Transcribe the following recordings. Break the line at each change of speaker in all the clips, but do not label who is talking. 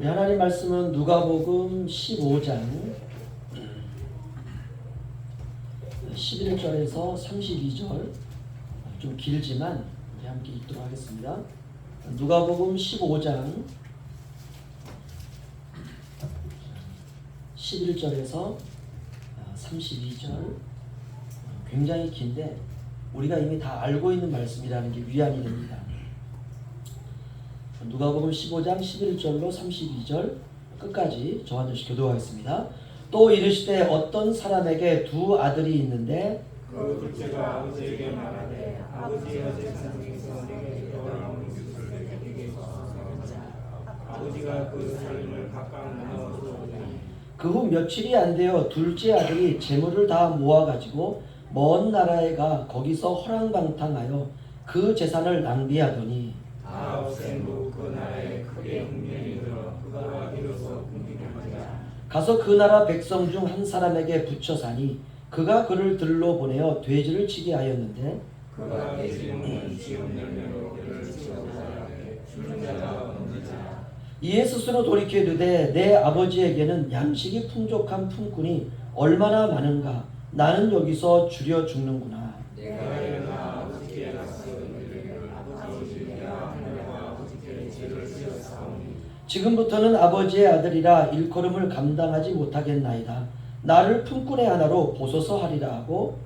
우리 하나님 말씀은 누가복음 15장 11절에서 32절 좀 길지만 우리 함께 읽도록 하겠습니다. 누가복음 15장 11절에서 32절 굉장히 긴데 우리가 이미 다 알고 있는 말씀이라는 게 위안이 됩니다. 누가복음 15장 11절로 32절 끝까지 저와 다시 교도하겠습니다. 또 이르시되 어떤 사람에게 두 아들이 있는데
그 둘째가 아버지에게 말하되 아버지여 재산 중에서 내게 돌아오는 것을 내게 주소서 아버지가 그 살림을 각각 나눠 주었더니
그후 며칠이 안 되어 둘째 아들이 재물을 다 모아 가지고 먼 나라에 가 거기서 허랑방탕하여 그 재산을 낭비하더니
아홉 생후 그 나라에 크게 hun명이 들어 그가 비로소 궁핍하자
가서 그 나라 백성 중 한 사람에게 붙여 사니 그가 그를 들로 보내어 돼지를 치게 하였는데
그가 돼지 먹는 지옥 열매로 그를 치워보자 주는 자가 없는 자
이에 스스로 돌이켜 이르되 내 아버지에게는 양식이 풍족한 품꾼이 얼마나 많은가? 나는 여기서 줄여 죽는구나.
내가
지금부터는 아버지의 아들이라 일컬음을 감당하지 못하겠나이다. 나를 품꾼의 하나로 보소서 하리라 하고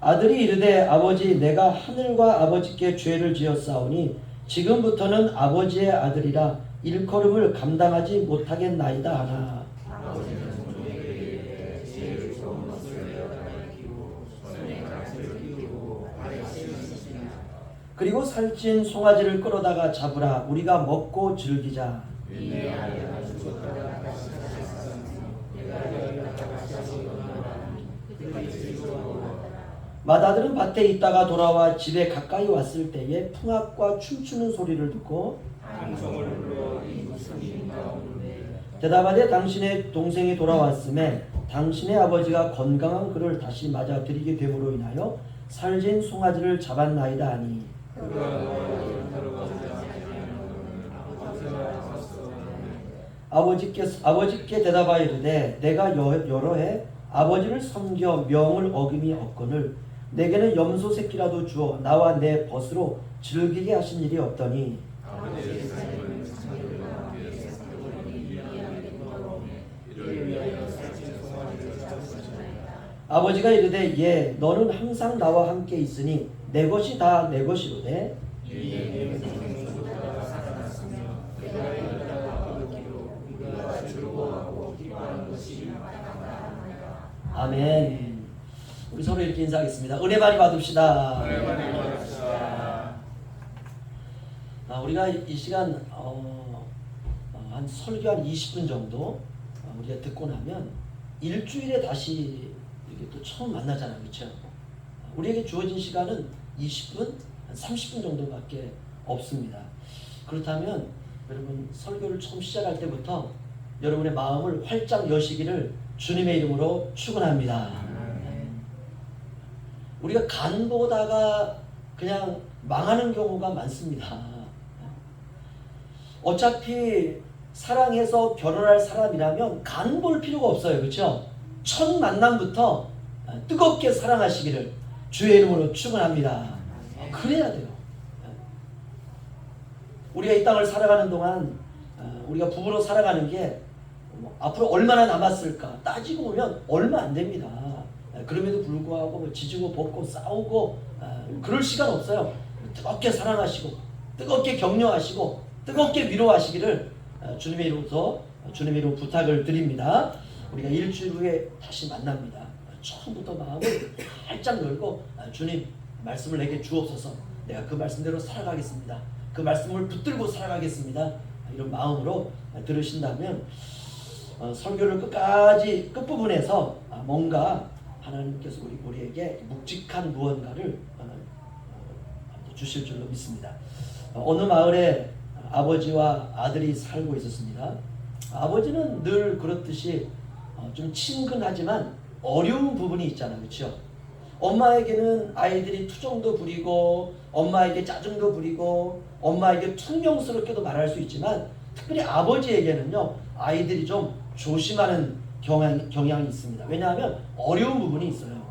아들이 이르되 아버지 내가 하늘과 아버지께 죄를 지었사오니 지금부터는 아버지의 아들이라 일컬음을 감당하지 못하겠나이다 하나 그리고 살찐 송아지를 끌어다가 잡으라. 우리가 먹고 즐기자. 맏아들은 밭에 있다가 돌아와 집에 가까이 왔을 때에 풍악과 춤추는 소리를 듣고 대답하되 당신의 동생이 돌아왔음에 당신의 아버지가 건강한 그를 다시 맞아들이게 됨으로 인하여 살진 송아지를 잡았나이다 하니 아버지께 아버지께 대답하여 이르되 내가 여, 여러 해 아버지를 섬겨 명을 어김이 없거늘 내게는 염소 새끼라도 주어 나와 내 벗으로 즐기게 하신 일이 없더니.
아버지가
이르되 예 너는 항상 나와 함께 있으니 내 것이 다 내 것이로되
이에 내 생명은 죽다가 살아났으며 내가 이르다가 얻기로 우리가 즐거워하고 기뻐하는 것이 마땅하다
아멘. 우리 서로 이렇게 인사하겠습니다. 은혜 많이 받읍시다. 아, 우리가 이 시간 어, 어, 한 설교 한 20분 정도 어, 우리가 듣고 나면 일주일에 다시 이렇게 또 처음 만나잖아요, 그렇죠? 우리에게 주어진 시간은 20분, 한 30분 정도밖에 없습니다. 그렇다면 여러분 설교를 처음 시작할 때부터 여러분의 마음을 활짝 여시기를 주님의 이름으로 축원합니다. 우리가 간 보다가 그냥 망하는 경우가 많습니다. 어차피 사랑해서 결혼할 사람이라면 간 볼 필요가 없어요. 그렇죠? 첫 만남부터 뜨겁게 사랑하시기를 주의 이름으로 축원합니다. 그래야 돼요. 우리가 이 땅을 살아가는 동안 어, 우리가 부부로 살아가는 게뭐 앞으로 얼마나 남았을까 따지고 보면 얼마 안 됩니다. 그럼에도 불구하고 뭐 지지고 볶고 싸우고 어, 그럴 시간 없어요. 뜨겁게 사랑하시고 뜨겁게 격려하시고 뜨겁게 위로하시기를 어, 주님의 이름부터 주님의 이름 부탁을 드립니다. 우리가 일주일 후에 다시 만납니다. 처음부터 마음을 활짝 열고 아, 주님 말씀을 내게 주옵소서. 내가 그 말씀대로 살아가겠습니다. 그 말씀을 붙들고 살아가겠습니다. 아, 이런 마음으로 아, 들으신다면 어, 설교를 끝까지 끝 부분에서 아, 뭔가 하나님께서 우리 우리에게 묵직한 무언가를 어, 어, 주실 줄로 믿습니다. 어, 어느 마을에 아버지와 아들이 살고 있었습니다. 아버지는 늘 그렇듯이 어, 좀 친근하지만 어려운 부분이 있잖아요. 그렇죠? 엄마에게는 아이들이 투정도 부리고 엄마에게 짜증도 부리고 엄마에게 퉁명스럽게도 말할 수 있지만 특별히 아버지에게는요 아이들이 좀 조심하는 경향, 경향이 있습니다. 왜냐하면 어려운 부분이 있어요.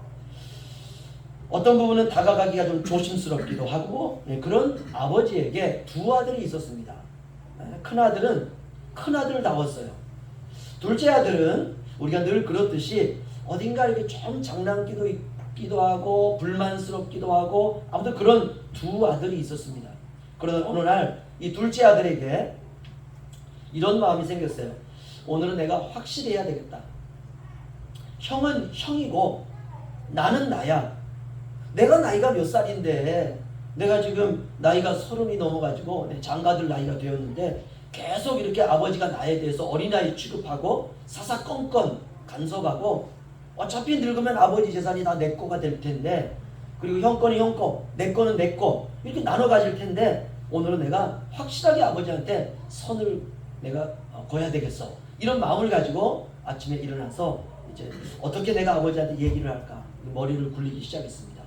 어떤 부분은 다가가기가 좀 조심스럽기도 하고 예, 그런 아버지에게 두 아들이 있었습니다. 예, 큰 아들은 큰 아들다웠어요. 둘째 아들은 우리가 늘 그렇듯이 어딘가 이렇게 좀 장난기도 있기도 하고 불만스럽기도 하고 아무튼 그런 두 아들이 있었습니다. 그러다 어느 날 이 둘째 아들에게 이런 마음이 생겼어요. 오늘은 내가 확실히 해야 되겠다. 형은 형이고 나는 나야. 내가 나이가 몇 살인데 내가 지금 나이가 서른이 넘어가지고 내 장가들 나이가 되었는데 계속 이렇게 아버지가 나에 대해서 어린아이 취급하고 사사건건 간섭하고 어차피 늙으면 아버지 재산이 다 내 거가 될 텐데 그리고 형 거는 형 거, 내 거는 내 거 이렇게 나눠 가질 텐데 오늘은 내가 확실하게 아버지한테 선을 내가 어, 거야 되겠어 이런 마음을 가지고 아침에 일어나서 이제 어떻게 내가 아버지한테 얘기를 할까 머리를 굴리기 시작했습니다.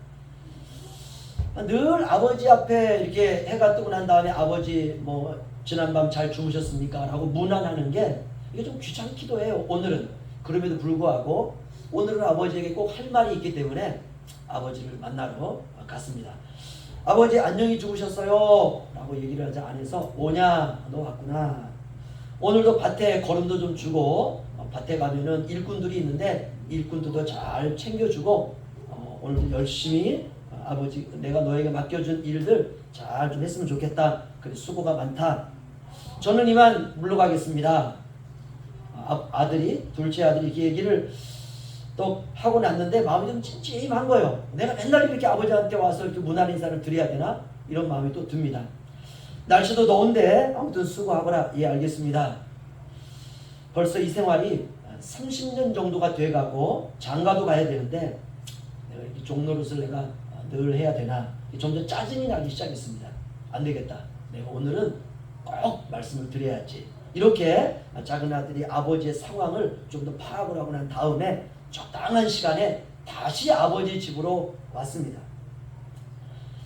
늘 아버지 앞에 이렇게 해가 뜨고 난 다음에 아버지 뭐 지난밤 잘 주무셨습니까? 라고 문안하는 게 이게 좀 귀찮기도 해요. 오늘은 그럼에도 불구하고 오늘은 아버지에게 꼭 할 말이 있기 때문에 아버지를 만나러 갔습니다. 아버지 안녕히 주무셨어요? 라고 얘기를 하자 안에서 오냐 너 왔구나. 오늘도 밭에 걸음도 좀 주고 어, 밭에 가면은 일꾼들이 있는데 일꾼들도 잘 챙겨주고 어, 오늘도 열심히 어, 아버지 내가 너에게 맡겨준 일들 잘 좀 했으면 좋겠다. 그래 수고가 많다. 저는 이만 물러가겠습니다. 아, 아들이 둘째 아들이 이 얘기를 또 하고 났는데 마음이 좀 찜찜한 거예요. 내가 맨날 이렇게 아버지한테 와서 이렇게 문안 인사를 드려야 되나 이런 마음이 또 듭니다. 날씨도 더운데 아무튼 수고하거라. 예 알겠습니다. 벌써 이 생활이 30년 정도가 돼가고 장가도 가야 되는데 내가 이 종노릇을 내가 늘 해야 되나 점점 짜증이 나기 시작했습니다. 안 되겠다. 내가 오늘은 꼭 말씀을 드려야지. 이렇게 작은 아들이 아버지의 상황을 좀 더 파악을 하고 난 다음에 적당한 시간에 다시 아버지 집으로 왔습니다.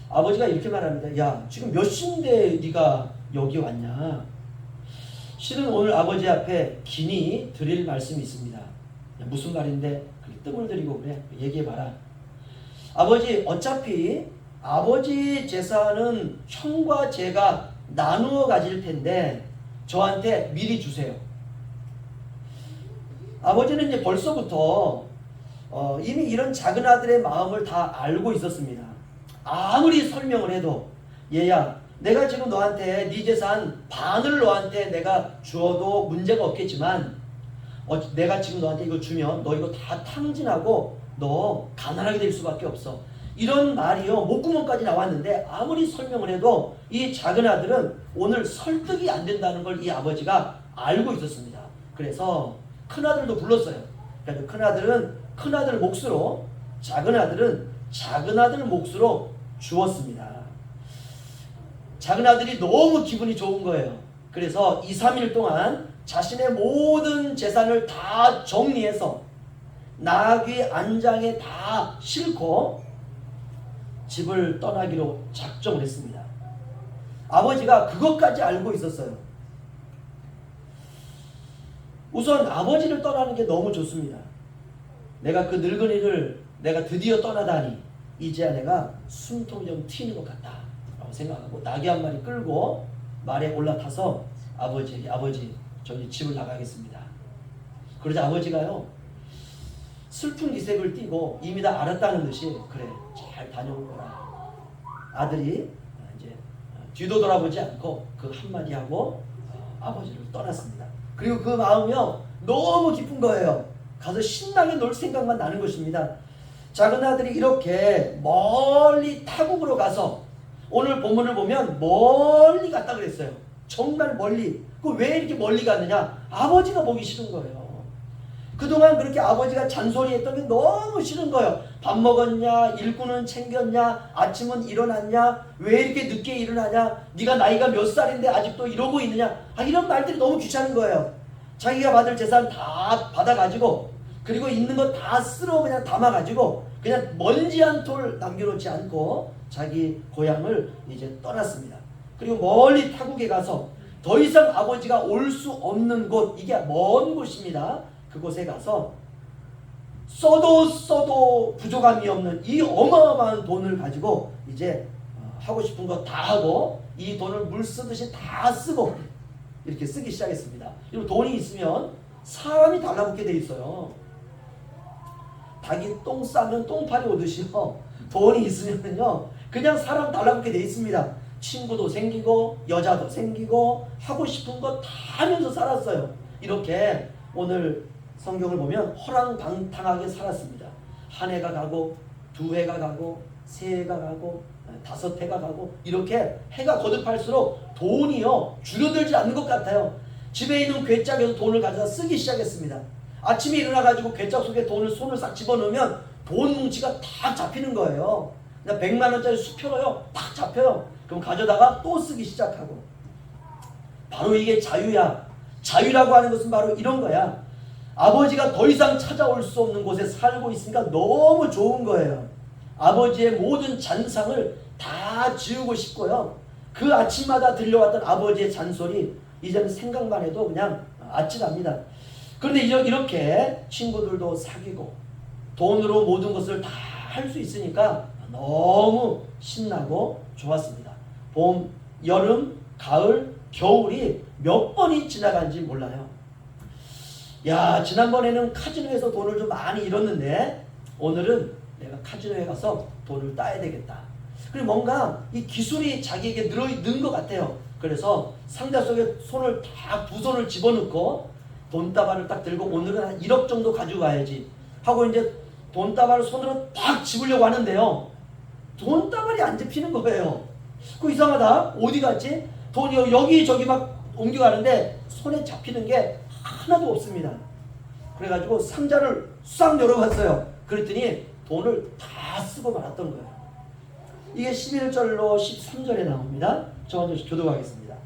아버지가 이렇게 말합니다. 야, 지금 몇 시인데 네가 여기 왔냐? 실은 오늘 아버지 앞에 긴히 드릴 말씀이 있습니다. 야, 무슨 말인데 그렇게 뜸을 들이고 그래? 얘기해봐라. 아버지 어차피 아버지 재산은 형과 제가 나누어 가질 텐데 저한테 미리 주세요. 아버지는 이제 벌써부터 어, 이미 이런 작은 아들의 마음을 다 알고 있었습니다. 아무리 설명을 해도 얘야 내가 지금 너한테 네 재산 반을 너한테 내가 주어도 문제가 없겠지만 어, 내가 지금 너한테 이거 주면 너 이거 다 탕진하고 너 가난하게 될 수밖에 없어. 이런 말이요 목구멍까지 나왔는데 아무리 설명을 해도 이 작은 아들은 오늘 설득이 안 된다는 걸 이 아버지가 알고 있었습니다. 그래서 큰 아들도 불렀어요. 그래서 큰 아들은 큰 아들 몫으로 작은 아들은 작은 아들 몫으로 주었습니다. 작은 아들이 너무 기분이 좋은 거예요. 그래서 2, 3일 동안 자신의 모든 재산을 다 정리해서 나귀 안장에 다 싣고 집을 떠나기로 작정을 했습니다. 아버지가 그것까지 알고 있었어요. 우선 아버지를 떠나는 게 너무 좋습니다. 내가 그 늙은이를 내가 드디어 떠나다니 이제야 내가 숨통이 좀 튀는 것 같다 라고 생각하고 나귀 한 마리 끌고 말에 올라타서 아버지에게 아버지 저희 집을 나가겠습니다. 그러자 아버지가요 슬픈 기색을 띠고 이미 다 알았다는 듯이 그래 잘 다녀올 거라 아들이 이제 뒤도 돌아보지 않고 그 한마디 하고 어, 아버지를 떠났습니다. 그리고 그 마음이요 너무 기쁜 거예요. 가서 신나게 놀 생각만 나는 것입니다. 작은 아들이 이렇게 멀리 타국으로 가서 오늘 본문을 보면 멀리 갔다 그랬어요. 정말 멀리. 그 왜 이렇게 멀리 갔느냐? 아버지가 보기 싫은 거예요. 그동안 그렇게 아버지가 잔소리했던 게 너무 싫은 거예요. 밥 먹었냐? 일꾼은 챙겼냐? 아침은 일어났냐? 왜 이렇게 늦게 일어나냐? 네가 나이가 몇 살인데 아직도 이러고 있느냐? 아, 이런 말들이 너무 귀찮은 거예요. 자기가 받을 재산 다 받아가지고 그리고 있는 거 다 쓸어 그냥 담아가지고 그냥 먼지 한 톨 남겨놓지 않고 자기 고향을 이제 떠났습니다. 그리고 멀리 타국에 가서 더 이상 아버지가 올 수 없는 곳 이게 먼 곳입니다. 그곳에 가서 써도 써도 부족함이 없는 이 어마어마한 돈을 가지고 이제 어, 하고 싶은 거 다 하고 이 돈을 물 쓰듯이 다 쓰고 이렇게 쓰기 시작했습니다. 그리고 돈이 있으면 사람이 달라붙게 돼 있어요. 닭이 똥 싸면 똥파리 오듯이요. 돈이 있으면요. 그냥 사람 달라붙게 돼 있습니다. 친구도 생기고 여자도 생기고 하고 싶은 거 다 하면서 살았어요. 이렇게 오늘 성경을 보면 허랑방탕하게 살았습니다. 한 해가 가고 두 해가 가고 세 해가 가고 다섯 해가 가고 이렇게 해가 거듭할수록 돈이요 줄어들지 않는 것 같아요. 집에 있는 괴짝에서 돈을 가져다 쓰기 시작했습니다. 아침에 일어나 가지고 괴짝 속에 돈을 손을 싹 집어넣으면 돈 뭉치가 딱 잡히는 거예요. 그냥 100만 원짜리 수표로요 딱 잡혀요. 그럼 가져다가 또 쓰기 시작하고 바로 이게 자유야. 자유라고 하는 것은 바로 이런 거야. 아버지가 더 이상 찾아올 수 없는 곳에 살고 있으니까 너무 좋은 거예요. 아버지의 모든 잔상을 다 지우고 싶고요. 그 아침마다 들려왔던 아버지의 잔소리 이제는 생각만 해도 그냥 아찔합니다. 그런데 이렇게 친구들도 사귀고 돈으로 모든 것을 다 할 수 있으니까 너무 신나고 좋았습니다. 봄, 여름, 가을, 겨울이 몇 번이 지나간지 몰라요. 야, 지난번에는 카지노에서 돈을 좀 많이 잃었는데 오늘은 내가 카지노에 가서 돈을 따야 되겠다. 그리고 뭔가 이 기술이 자기에게 늘어 있는 것 같아요. 그래서 상자 속에 손을 다 두 손을 집어넣고 돈다발을 딱 들고 오늘은 한 1억 정도 가지고 가야지 하고 이제 돈다발을 손으로 딱 집으려고 하는데요. 돈다발이 안 잡히는 거예요. 그 이상하다. 어디 갔지? 돈이 여기저기 막 옮겨가는데 손에 잡히는 게 하나도 없습니다. 그래가지고 상자를 싹 열어봤어요. 그랬더니 돈을 다 쓰고 말았던 거예요. 이게 11절로 13절에 나옵니다. 저 먼저 교도하겠습니다.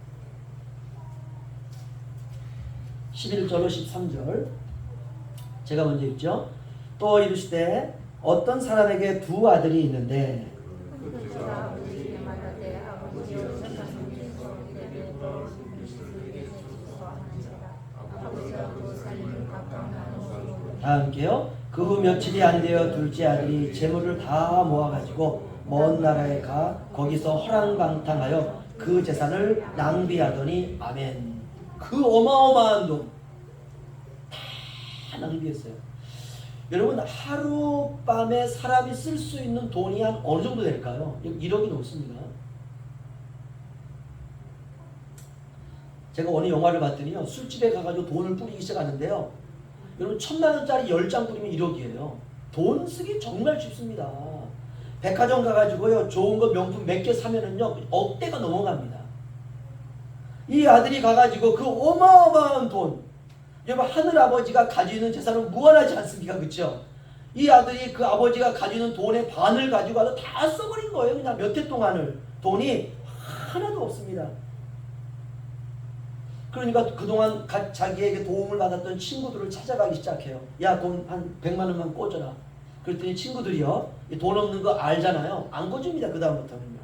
11절로 13절 제가 먼저 읽죠. 또 이르시되 어떤 사람에게 두 아들이 있는데
그 주가 아버지에게 말하되 아버지여 천사님께서 이들의 돌아올 그리스도에게 주소서 하는지라 아버지가 그 살림을 각각 나누어
다 함께요. 그 후 며칠이 안 되어 둘째 아들이 재물을 다 모아가지고 먼 나라에 가 거기서 허랑방탕하여 그 재산을 낭비하더니 아멘. 그 어마어마한 돈 다 낭비했어요. 여러분 하룻밤에 사람이 쓸 수 있는 돈이 한 어느 정도 될까요? 1억이 넘습니다. 제가 어느 영화를 봤더니요 술집에 가가지고 돈을 뿌리기 시작하는데요 여러분 천만 원짜리 열 장 뿌리면 1억이에요. 돈 쓰기 정말 쉽습니다. 백화점 가가지고요 좋은 거 명품 몇 개 사면은요 억대가 넘어갑니다. 이 아들이 가가지고 그 어마어마한 돈. 여러분 하늘 아버지가 가지고 있는 재산은 무한하지 않습니까? 그렇죠 이 아들이 그 아버지가 가지고 있는 돈의 반을 가지고 와서 다 써버린 거예요. 그냥 몇 해 동안을. 돈이 하나도 없습니다 그러니까 그동안 가- 자기에게 도움을 받았던 친구들을 찾아가기 시작해요. 야, 돈 한 100만 원만 꽂아라. 그랬더니 친구들이요. 이돈 없는 거 알잖아요. 안 꽂습니다. 그다음부터는요.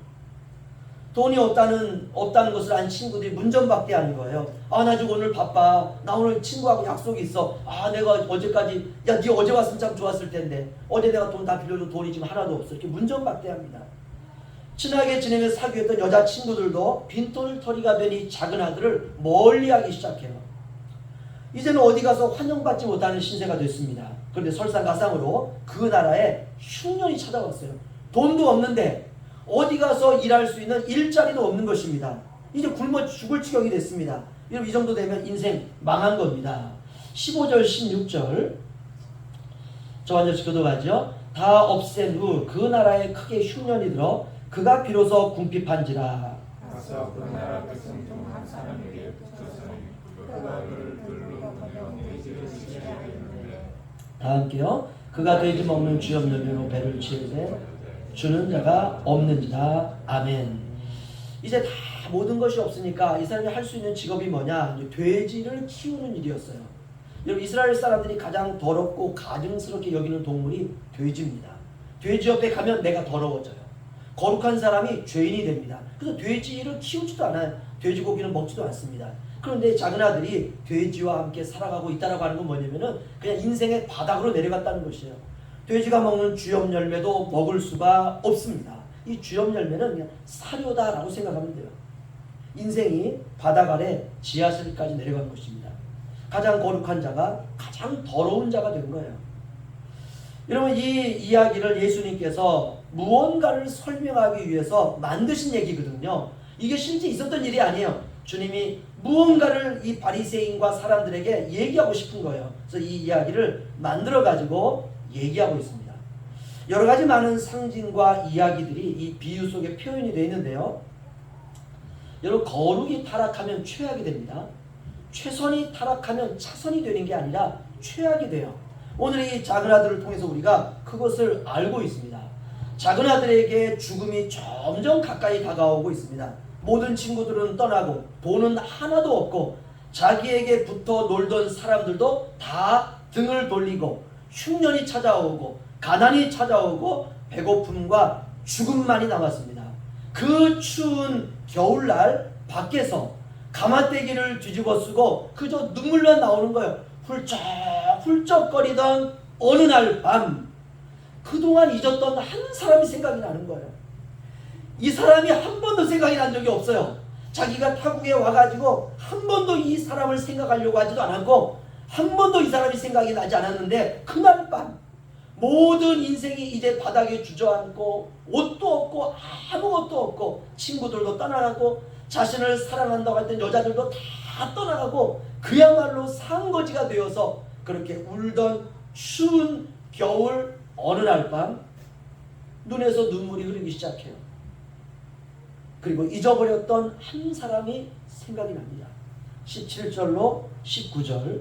돈이 없다는 없다는 것을 안 친구들이 문전박대 하는 거예요. 아, 나 지금 오늘 바빠. 나 오늘 친구하고 약속이 있어. 아, 내가 어제까지 야, 네 어제 왔으면 참 좋았을 텐데. 어제 내가 돈 다 빌려줘 돈이 지금 하나도 없어. 이렇게 문전박대 합니다. 친하게 지내며 사귀었던 여자 친구들도 빈돈을 털이가 되니 작은 아들을 멀리하기 시작해요. 이제는 어디 가서 환영받지 못하는 신세가 됐습니다. 그런데 설상가상으로 그 나라에 흉년이 찾아왔어요. 돈도 없는데 어디 가서 일할 수 있는 일자리도 없는 것입니다. 이제 굶어 죽을 지경이 됐습니다. 여러분 이 정도 되면 인생 망한 겁니다. 15절 16절 저 완전 교도가죠. 다 없앤 후 그 나라에 크게 흉년이 들어 그가 비로소 궁핍한지라
그 사람에게 붙였으니 그가
다 돼지 먹는 배로 배를 치우되 주는 자가 없는지라 아멘. 이제 다 모든 것이 없으니까 이 사람이 할 수 있는 직업이 뭐냐? 돼지를 키우는 일이었어요. 여러분 이스라엘 사람들이 가장 더럽고 가증스럽게 여기는 동물이 돼지입니다. 돼지 옆에 가면 내가 더러워져요. 거룩한 사람이 죄인이 됩니다. 그래서 돼지를 키우지도 않아요. 돼지고기는 먹지도 않습니다. 그런데 작은 아들이 돼지와 함께 살아가고 있다라고 하는 건 뭐냐면은 그냥 인생의 바닥으로 내려갔다는 것이에요. 돼지가 먹는 주엽 열매도 먹을 수가 없습니다. 이 주엽 열매는 그냥 사료다라고 생각하면 돼요. 인생이 바닥 아래 지하실까지 내려간 것입니다. 가장 거룩한 자가 가장 더러운 자가 된 거예요. 여러분 이 이야기를 예수님께서 무언가를 설명하기 위해서 만드신 얘기거든요. 이게 실제 있었던 일이 아니에요. 주님이 무언가를 이 바리새인과 사람들에게 얘기하고 싶은 거예요. 그래서 이 이야기를 만들어 가지고 얘기하고 있습니다. 여러 가지 많은 상징과 이야기들이 이 비유 속에 표현이 되어 있는데요. 여러분 거룩이 타락하면 최악이 됩니다. 최선이 타락하면 차선이 되는 게 아니라 최악이 돼요. 오늘 이 작은 아들을 통해서 우리가 그것을 알고 있습니다. 작은 아들에게 죽음이 점점 가까이 다가오고 있습니다. 모든 친구들은 떠나고 돈은 하나도 없고 자기에게 붙어 놀던 사람들도 다 등을 돌리고 흉년이 찾아오고 가난이 찾아오고 배고픔과 죽음만이 남았습니다. 그 추운 겨울날 밖에서 가마떼기를 뒤집어 쓰고 그저 눈물만 나오는 거예요. 훌쩍 훌쩍거리던 어느 날 밤 그동안 잊었던 한 사람이 생각이 나는 거예요. 이 사람이 한 번도 생각이 난 적이 없어요. 자기가 타국에 와가지고 한 번도 이 사람을 생각하려고 하지도 않았고 한 번도 이 사람이 생각이 나지 않았는데 그날 밤 모든 인생이 이제 바닥에 주저앉고 옷도 없고 아무것도 없고 친구들도 떠나가고 자신을 사랑한다고 했던 여자들도 다 떠나가고 그야말로 상거지가 되어서 그렇게 울던 추운 겨울 어느 날 밤 눈에서 눈물이 흐르기 시작해요. 그리고 잊어버렸던 한 사람이 생각이 납니다. 17절로 19절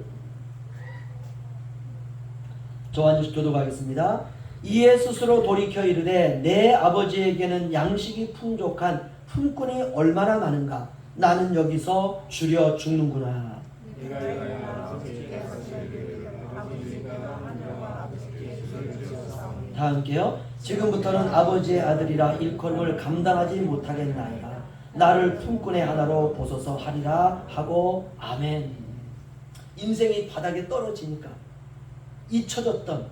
조한주 교도 가겠습니다. 이에 스스로 돌이켜 이르되 내 아버지에게는 양식이 풍족한 품꾼이 얼마나 많은가 나는 여기서 줄여 죽는구나.
내가 내가 아버지께 사실을 아버지가 만져와 아버지께 주소서
다 함께요. 지금부터는 아버지의 아들이라 일컬음을 감당하지 못하겠나이다. 나를 품꾼의 하나로 보소서 하리라 하고 아멘. 인생이 바닥에 떨어지니까 잊혀졌던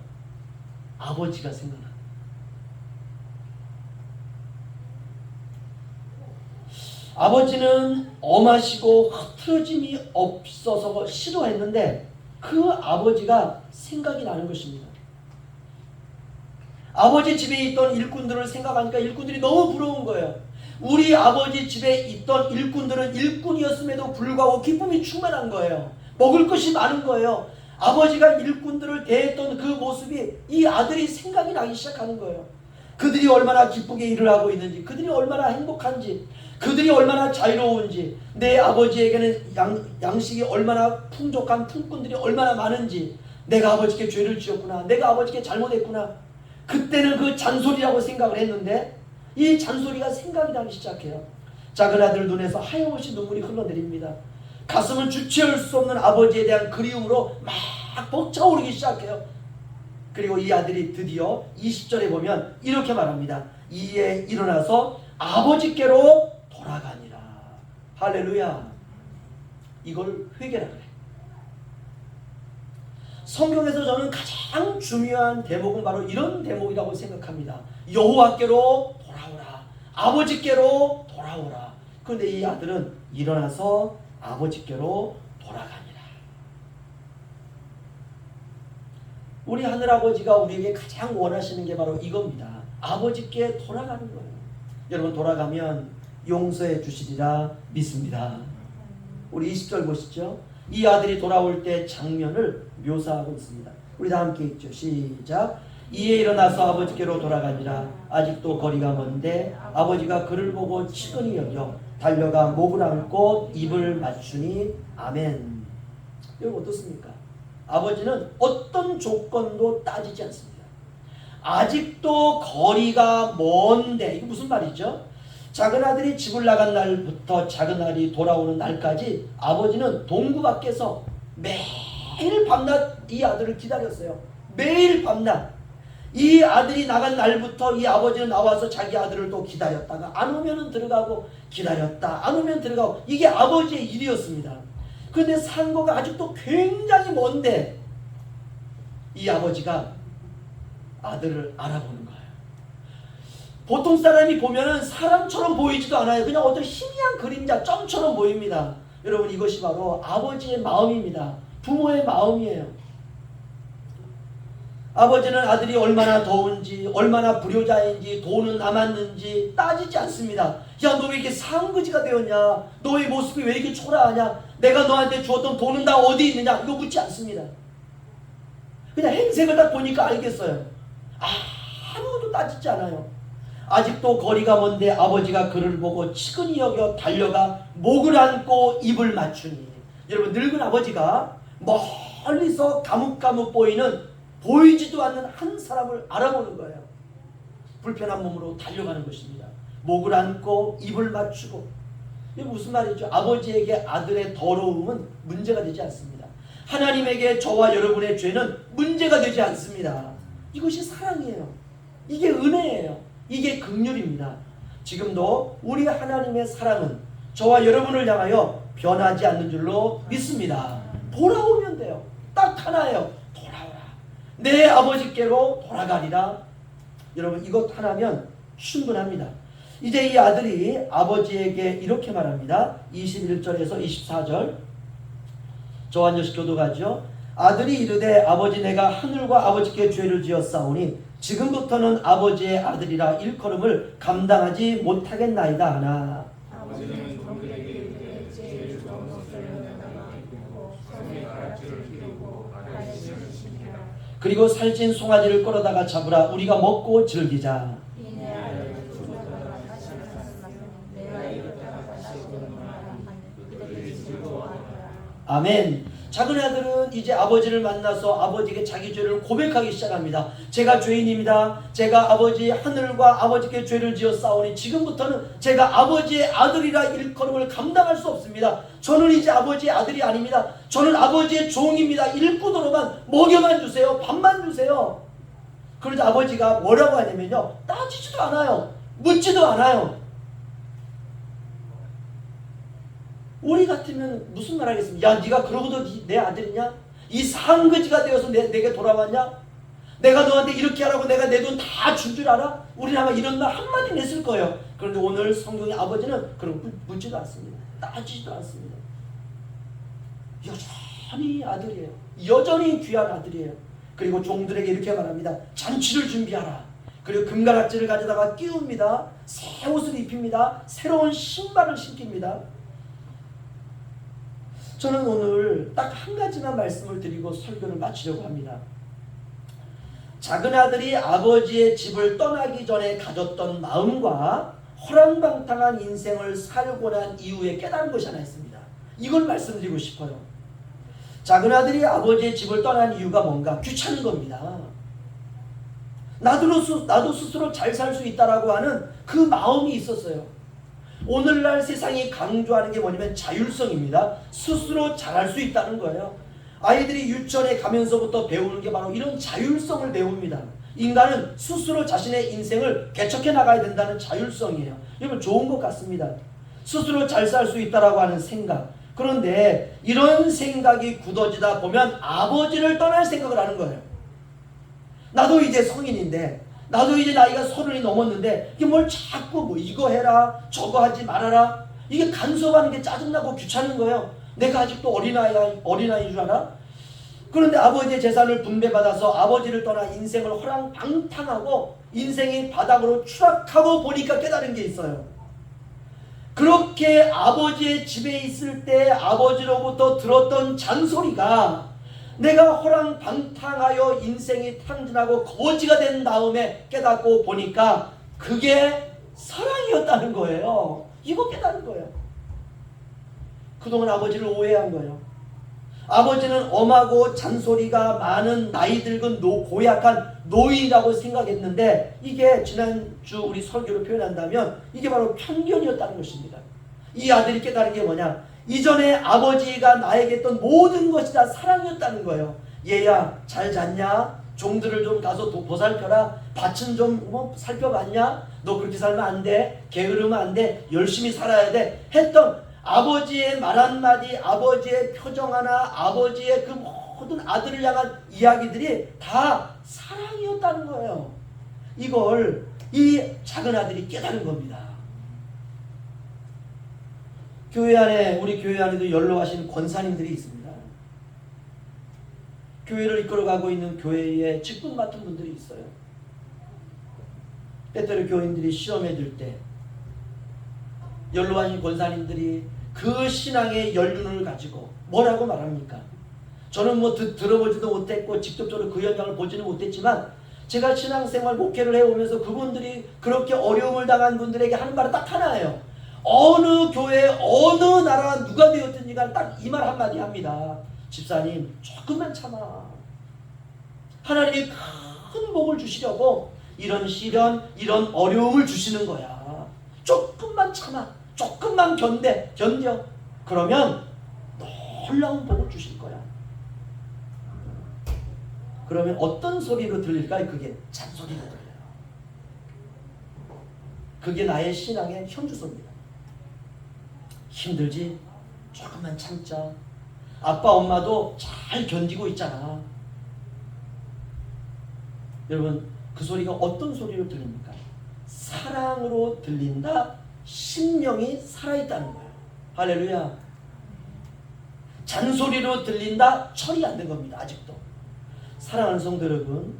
아버지가 생각나. 아버지는 엄하시고 흐트러짐이 없어서 싫어했는데 그 아버지가 생각이 나는 것입니다. 아버지 집에 있던 일꾼들을 생각하니까 일꾼들이 너무 부러운 거예요. 우리 아버지 집에 있던 일꾼들은 일꾼이었음에도 불구하고 기쁨이 충만한 거예요. 먹을 것이 많은 거예요. 아버지가 일꾼들을 대했던 그 모습이 이 아들이 생각이 나기 시작하는 거예요. 그들이 얼마나 기쁘게 일을 하고 있는지, 그들이 얼마나 행복한지, 그들이 얼마나 자유로운지, 내 아버지에게는 양, 양식이 얼마나 풍족한 품꾼들이 얼마나 많은지, 내가 아버지께 죄를 지었구나, 내가 아버지께 잘못했구나. 그때는 그 잔소리라고 생각을 했는데 이 잔소리가 생각이 나기 시작해요. 작은 아들 눈에서 하염없이 눈물이 흘러내립니다. 가슴은 주체할 수 없는 아버지에 대한 그리움으로 막 벅차오르기 시작해요. 그리고 이 아들이 드디어 20절에 보면 이렇게 말합니다. 이에 일어나서 아버지께로 돌아가니라. 할렐루야. 이걸 회개라 그래. 성경에서 저는 가장 중요한 대목은 바로 이런 대목이라고 생각합니다. 여호와께로 돌아오라. 아버지께로 돌아오라. 그런데 이 아들은 일어나서 아버지께로 돌아가니라. 우리 하늘 아버지가 우리에게 가장 원하시는 게 바로 이겁니다. 아버지께 돌아가는 거예요. 여러분 돌아가면 용서해 주시리라 믿습니다. 우리 20절 보시죠. 이 아들이 돌아올 때 장면을 묘사하고 있습니다. 우리 다 함께 읽죠. 시작. 이에 일어나서 아버지께로 돌아가니라. 아직도 거리가 먼데 아버지가 그를 보고 치근히 여겨 달려가 목을 안고 입을 맞추니 아멘. 여러분 어떻습니까? 아버지는 어떤 조건도 따지지 않습니다. 아직도 거리가 먼데 이게 무슨 말이죠? 작은 아들이 집을 나간 날부터 작은 아들이 돌아오는 날까지 아버지는 동구 밖에서 매일 밤낮 이 아들을 기다렸어요. 매일 밤낮. 이 아들이 나간 날부터 이 아버지는 나와서 자기 아들을 또 기다렸다가 안 오면은 들어가고 기다렸다. 안 오면 들어가고 이게 아버지의 일이었습니다. 그런데 산거가 아직도 굉장히 먼데 이 아버지가 아들을 알아보는. 보통 사람이 보면은 사람처럼 보이지도 않아요. 그냥 어떤 희미한 그림자, 점처럼 보입니다. 여러분 이것이 바로 아버지의 마음입니다. 부모의 마음이에요. 아버지는 아들이 얼마나 더운지, 얼마나 불효자인지, 돈은 남았는지 따지지 않습니다. 야, 너 왜 이렇게 상그지가 되었냐? 너의 모습이 왜 이렇게 초라하냐? 내가 너한테 주었던 돈은 다 어디 있느냐? 이거 묻지 않습니다. 그냥 행색을 딱 보니까 알겠어요. 아무것도 따지지 않아요. 아직도 거리가 먼데 아버지가 그를 보고 치근히 여겨 달려가 목을 안고 입을 맞추니 여러분 늙은 아버지가 멀리서 가뭇가뭇 보이는 보이지도 않는 한 사람을 알아보는 거예요. 불편한 몸으로 달려가는 것입니다. 목을 안고 입을 맞추고 이게 무슨 말이죠? 아버지에게 아들의 더러움은 문제가 되지 않습니다. 하나님에게 저와 여러분의 죄는 문제가 되지 않습니다. 이것이 사랑이에요. 이게 은혜예요. 이게 긍휼입니다. 지금도 우리 하나님의 사랑은 저와 여러분을 향하여 변하지 않는 줄로 믿습니다. 돌아오면 돼요. 딱 하나예요. 돌아오라. 내 아버지께로 돌아가리라. 여러분 이것 하나면 충분합니다. 이제 이 아들이 아버지에게 이렇게 말합니다. 21절에서 24절. 조한여식 교도가죠. 아들이 이르되 아버지 내가 하늘과 아버지께 죄를 지었사오니 지금부터는 아버지의 아들이라 일컬음을 감당하지 못하겠나이다 하나.
아버지는 이르되 가락지를
그리고 살찐 송아지를 끌어다가 잡으라 우리가 먹고 즐기자.
이내 아래를 주먹으로 다시 말씀하시니 내가 이렇다가 다시 오는구나 그들이 즐거워하더라
아멘. 작은 아들은 이제 아버지를 만나서 아버지에게 자기 죄를 고백하기 시작합니다. 제가 죄인입니다. 제가 아버지 하늘과 아버지께 죄를 지었사오니 지금부터는 제가 아버지의 아들이라 일컬음을 감당할 수 없습니다. 저는 이제 아버지의 아들이 아닙니다. 저는 아버지의 종입니다. 일꾼으로만 먹여만 주세요. 밥만 주세요. 그러자 아버지가 뭐라고 하냐면요. 따지지도 않아요. 묻지도 않아요. 우리 같으면 무슨 말 하겠습니까? 야, 네가 그러고도 네- 내 아들이냐? 이 상그지가 되어서 내, 내게 돌아왔냐? 내가 너한테 이렇게 하라고 내가 내 돈다준줄 알아? 우리는 아마 이런 말 한마디 냈을 거예요. 그런데 오늘 성경의 아버지는 그런 거 묻지도 않습니다. 따지지도 않습니다. 여전히 아들이에요. 여전히 귀한 아들이에요. 그리고 종들에게 이렇게 말합니다. 잔치를 준비하라. 그리고 금가락지를 가져다가 끼웁니다. 새 옷을 입힙니다. 새로운 신발을 신깁니다. 저는 오늘 딱 한 가지만 말씀을 드리고 설교를 마치려고 합니다. 작은 아들이 아버지의 집을 떠나기 전에 가졌던 마음과 허랑방탕한 인생을 살고 난 이후에 깨달은 것이 하나 있습니다. 이걸 말씀드리고 싶어요. 작은 아들이 아버지의 집을 떠난 이유가 뭔가 귀찮은 겁니다. 나도, 스- 나도 스스로 잘 살 수 있다라고 하는 그 마음이 있었어요. 오늘날 세상이 강조하는 게 뭐냐면 자율성입니다. 스스로 잘할 수 있다는 거예요. 아이들이 유치원에 가면서부터 배우는 게 바로 이런 자율성을 배웁니다. 인간은 스스로 자신의 인생을 개척해 나가야 된다는 자율성이에요. 여러분 좋은 것 같습니다. 스스로 잘 살 수 있다라고 하는 생각. 그런데 이런 생각이 굳어지다 보면 아버지를 떠날 생각을 하는 거예요. 나도 이제 성인인데 나도 이제 나이가 서른이 넘었는데 이게 뭘 자꾸 뭐 이거 해라 저거 하지 말아라 이게 간섭하는 게 짜증나고 귀찮은 거예요. 내가 아직도 어린아이 어린아이인 줄 알아? 그런데 아버지의 재산을 분배받아서 아버지를 떠나 인생을 허랑방탕하고 인생이 바닥으로 추락하고 보니까 깨달은 게 있어요. 그렇게 아버지의 집에 있을 때 아버지로부터 들었던 잔소리가 내가 호랑 방탕하여 인생이 탕진하고 거지가 된 다음에 깨닫고 보니까 그게 사랑이었다는 거예요. 이거 깨달은 거예요. 그동안 아버지를 오해한 거예요. 아버지는 엄하고 잔소리가 많은 나이 들은 노, 고약한 노인이라고 생각했는데 이게 지난주 우리 설교로 표현한다면 이게 바로 편견이었다는 것입니다. 이 아들이 깨달은 게 뭐냐? 이전에 아버지가 나에게 했던 모든 것이 다 사랑이었다는 거예요. 얘야 잘 잤냐? 종들을 좀 가서 도- 보살펴라. 밭은 좀 뭐 살펴봤냐? 너 그렇게 살면 안 돼. 게으르면 안 돼. 열심히 살아야 돼. 했던 아버지의 말 한마디, 아버지의 표정 하나, 아버지의 그 모든 아들을 향한 이야기들이 다 사랑이었다는 거예요. 이걸 이 작은 아들이 깨달은 겁니다. 교회 안에 우리 교회 안에도 연로하신 권사님들이 있습니다. 교회를 이끌어가고 있는 교회에 직분 맡은 분들이 있어요. 때때로 교인들이 시험에 들때 연로하신 권사님들이 그 신앙의 연륜을 가지고 뭐라고 말합니까? 저는 뭐 듣, 들어보지도 못했고 직접적으로 그 현장을 보지는 못했지만 제가 신앙생활 목회를 해오면서 그분들이 그렇게 어려움을 당한 분들에게 하는 말은 딱 하나예요. 어느 교회 어느 나라 누가 되었든지 간에 딱이 말 한마디 합니다. 집사님 조금만 참아. 하나님이 큰 복을 주시려고 이런 시련 이런 어려움을 주시는 거야. 조금만 참아. 조금만 견뎌 견뎌. 그러면 놀라운 복을 주실 거야. 그러면 어떤 소리로 들릴까요? 그게 잔소리로 들려요. 그게 나의 신앙의 현주소입니다. 힘들지? 조금만 참자. 아빠, 엄마도 잘 견디고 있잖아. 여러분, 그 소리가 어떤 소리로 들립니까? 사랑으로 들린다. 심령이 살아있다는 거예요. 할렐루야. 잔소리로 들린다. 철이 안된 겁니다. 아직도. 사랑하는 성도 여러분,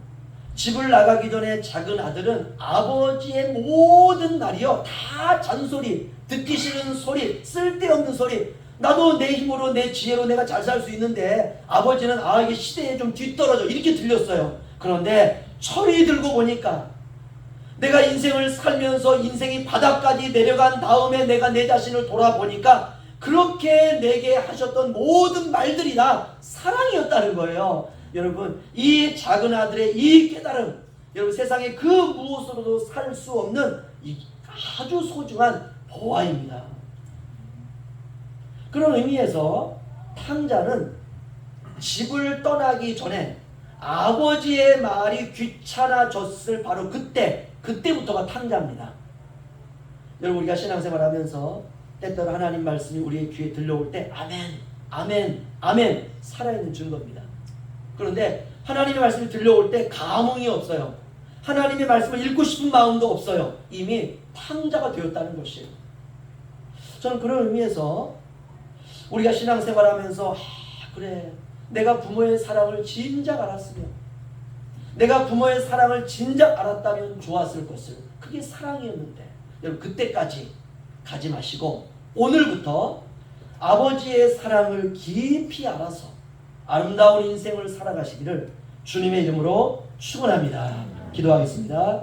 집을 나가기 전에 작은 아들은 아버지의 모든 날이요 다 잔소리, 듣기 싫은 소리, 쓸데없는 소리. 나도 내 힘으로 내 지혜로 내가 잘 살 수 있는데 아버지는 아 이게 시대에 좀 뒤떨어져 이렇게 들렸어요. 그런데 철이 들고 보니까 내가 인생을 살면서 인생이 바닥까지 내려간 다음에 내가 내 자신을 돌아보니까 그렇게 내게 하셨던 모든 말들이 다 사랑이었다는 거예요. 여러분, 이 작은 아들의 이 깨달음, 여러분 세상에 그 무엇으로도 살 수 없는 이 아주 소중한 보화입니다. 그런 의미에서 탕자는 집을 떠나기 전에 아버지의 말이 귀찮아졌을 바로 그때, 그때부터가 탕자입니다. 여러분 우리가 신앙생활 하면서 때때로 하나님 말씀이 우리의 귀에 들려올 때 아멘, 아멘, 아멘 살아있는 증거입니다. 그런데 하나님의 말씀이 들려올 때 감흥이 없어요. 하나님의 말씀을 읽고 싶은 마음도 없어요. 이미 탕자가 되었다는 것이에요. 저는 그런 의미에서 우리가 신앙생활하면서 아, 그래 내가 부모의 사랑을 진작 알았으면 내가 부모의 사랑을 진작 알았다면 좋았을 것을 그게 사랑이었는데 여러분 그때까지 가지 마시고 오늘부터 아버지의 사랑을 깊이 알아서 아름다운 인생을 살아가시기를 주님의 이름으로 축원합니다. 기도하겠습니다.